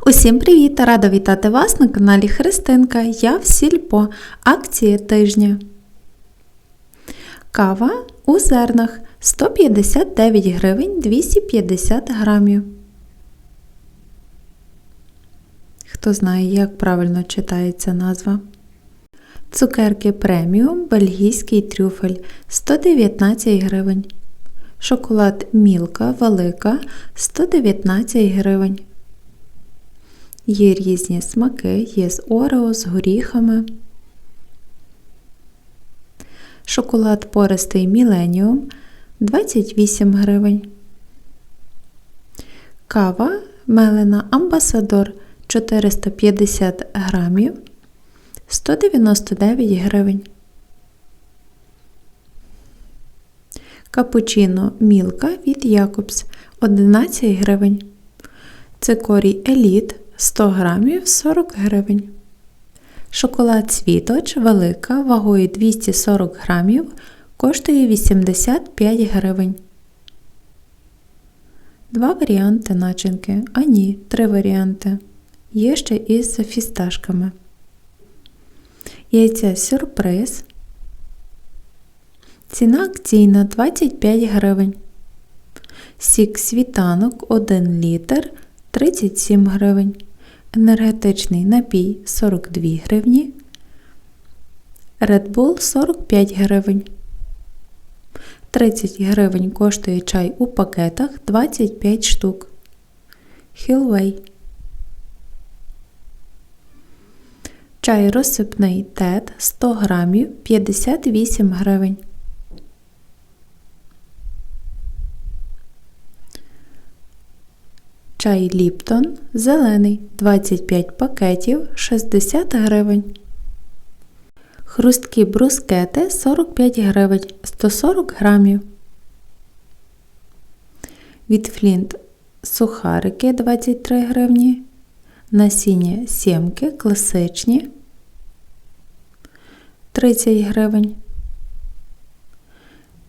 Усім привіт! Рада вітати вас на каналі Христинка. Я в Сільпо. Акції тижня. Кава у зернах 159 гривень 250 грамів. Хто знає, як правильно читається назва. Цукерки преміум бельгійський трюфель 119 гривень. Шоколад Мілка велика 119 гривень. Є різні смаки, є з орео, з горіхами. Шоколад пористий Міленіум 28 гривень. Кава мелена Амбасадор 450 грамів 199 гривень. Капучино Мілка від Якобс 11 гривень. Цикорій Еліт 100 грамів 40 гривень. Шоколад Світоч велика вагою 240 грамів коштує 85 гривень. Два варіанти начинки. А ні, три варіанти. Є ще із фісташками. Яйця сюрприз. Ціна акційна 25 гривень. Сік світанок 1 літр 37 гривень. Енергетичний напій 42 гривні. Red Bull 45 гривень. 30 гривень коштує чай у пакетах 25 штук. Хілвей. Чай розсипний тет 100 грамів 58 гривень. Чай Ліптон зелений 25 пакетів 60 гривень. Хрусткі брускети 45 гривень 140 грамів. Від Флінт сухарики 23 гривні. Насіння сімки класичні 30 гривень.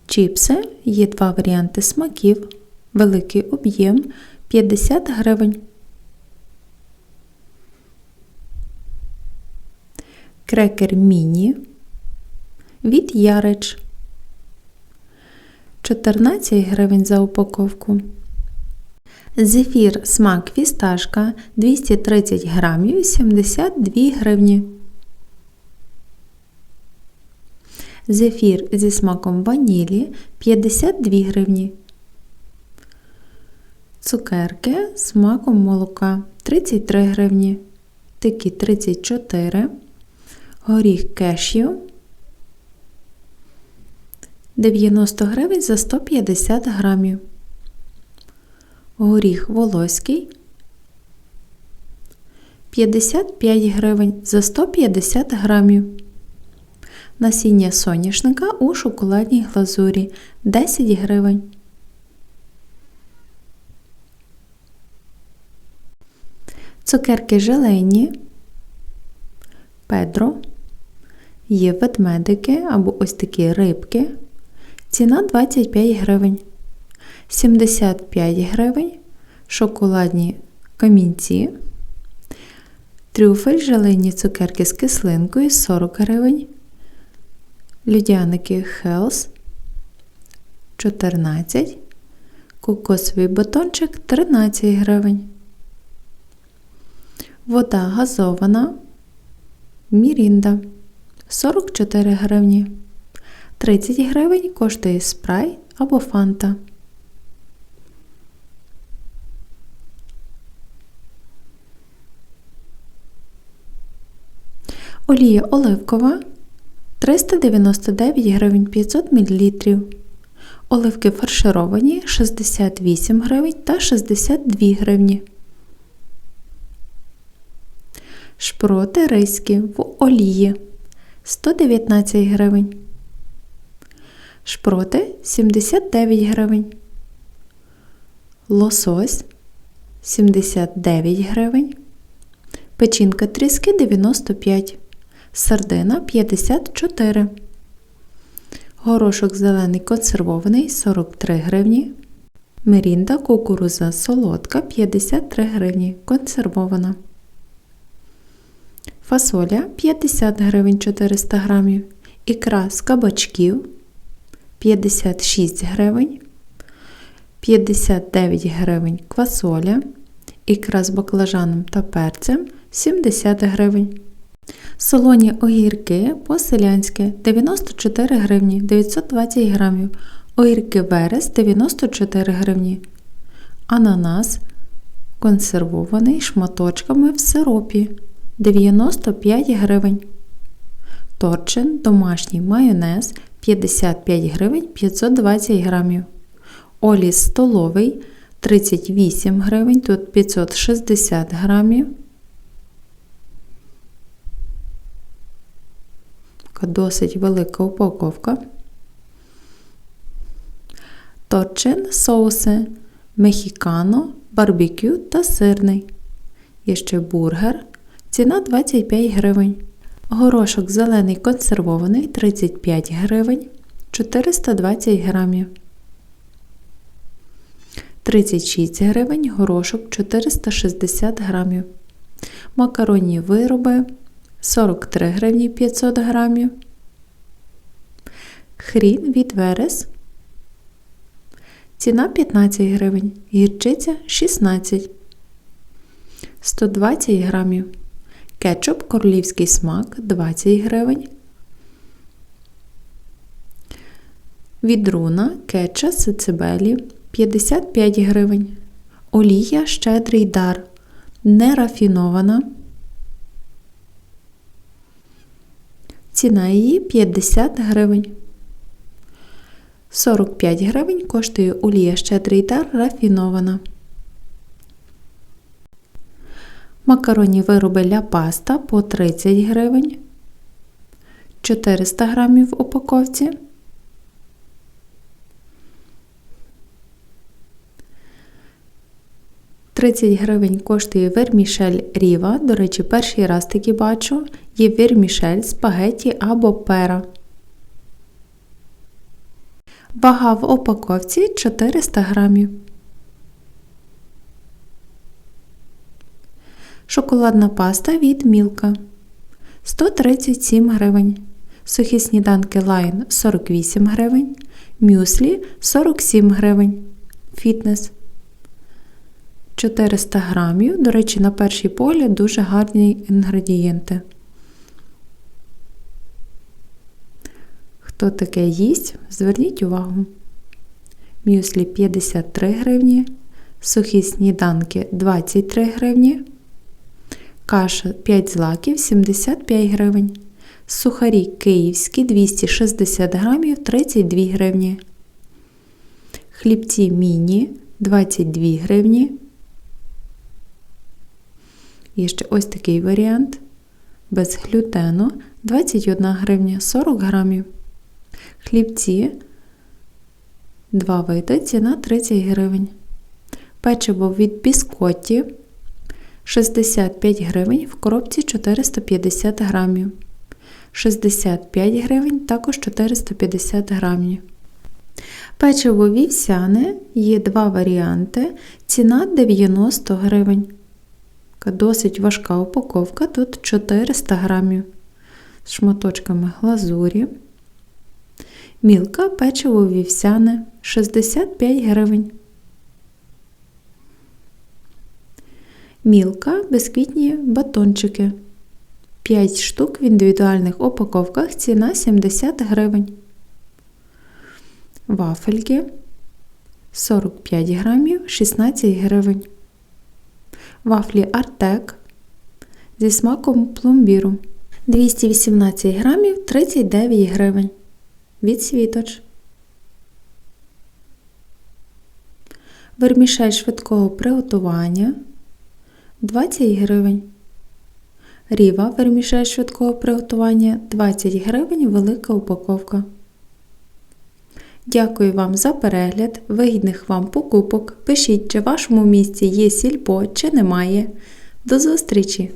Чіпси є два варіанти смаків. Великий об'єм 50 гривень. Крекер міні від Ярич 14 гривень за упаковку. Зефір смак фісташка 230 грамів 72 гривні. Зефір зі смаком ванілі 52 гривні. Цукерки з смаком молока 33 гривні. Тики 34. Горіх кешю 90 гривень за 150 грамів. Горіх волоський 55 гривень за 150 грамів. Насіння соняшника у шоколадній глазурі 10 гривень. Цукерки желейні, Педро, є ведмедики або ось такі рибки. Ціна 25 гривень. 75 гривень, шоколадні камінці, трюфель, желейні цукерки з кислинкою 40 гривень, людяники Хелс 14, кокосовий батончик 13 гривень. Вода газована Мірінда 44 гривні. 30 гривень коштує спрай або фанта. Олія оливкова 399 гривень 500 мл. Оливки фаршировані 68 гривень та 62 гривні. Шпроти ризькі в олії 119 гривень. Шпроти 79 гривень. Лосось 79 гривень. Печінка тріски 95. Сардина 54. Горошок зелений консервований 43 гривні. Мерінда кукуруза солодка 53 гривні. Консервована. Фасоля 50 гривень 400 грамів. Ікра з кабачків 56 гривень. 59 гривень квасоля. Ікра з баклажаном та перцем 70 гривень. Солоні огірки по-селянськи 94 гривні 920 грамів. Огірки верес 94 гривні. Ананас консервований шматочками в сиропі 95 гривень. Торчин домашній майонез 55 гривень 520 грамів. Оліс столовий 38 гривень, тут 560 грамів. Така досить велика упаковка. Торчин соуси мехікано, барбекю та сирний. Є ще бургер. Ціна 25 гривень. Горошок зелений консервований 35 гривень 420 грамів. 36 гривень горошок 460 грамів. Макаронні вироби 43 гривні 500 грамів. Хрін від верес. Ціна 15 гривень. Гірчиця 16. 120 грамів. Кетчуп королівський смак 20 гривень. Відруна кетча сицибелі 55 гривень. Олія щедрий дар. Нерафінована. Ціна її 50 гривень. 45 гривень коштує олія щедрий дар рафінована. Макаронні вироби ля паста по 30 гривень. 400 грамів в упаковці. Тридцять гривень коштує вермішель ріва. До речі, перший раз таки бачу. Є вермішель, спагеті або пера. Вага в упаковці 400 грамів. Шоколадна паста від Мілка 137 гривень. Сухі сніданки Лайн 48 гривень. Мюслі 47 гривень. Фітнес 400 грамів. До речі, на перший погляд дуже гарні інгредієнти. Хто таке їсть, зверніть увагу. Мюслі 53 гривні. Сухі сніданки 23 гривні. Каша 5 злаків 75 гривень. Сухарі київські 260 грамів 32 гривні. Хлібці міні 22 гривні. Є ще ось такий варіант. Без глютену 21 гривня 40 грамів. Хлібці 2 види, ціна 30 гривень. Печиво від біскотті 65 гривень в коробці 450 грамів. 65 гривень також 450 грамів. Печиво вівсяне є два варіанти. Ціна 90 гривень. Досить важка упаковка, тут 400 грамів з шматочками глазурі. Мілка печиво вівсяне 65 гривень. Мілка безквітні батончики. 5 штук в індивідуальних упаковках ціна 70 гривень. Вафельки 45 грамів 16 гривень. Вафлі Артек зі смаком пломбіру 218 грамів 39 гривень. Від світоч. Вермішель швидкого приготування 20 гривень. Ріва вермішель швидкого приготування 20 гривень велика упаковка. Дякую вам за перегляд, вигідних вам покупок. Пишіть, чи в вашому місці є сільпо, чи немає. До зустрічі!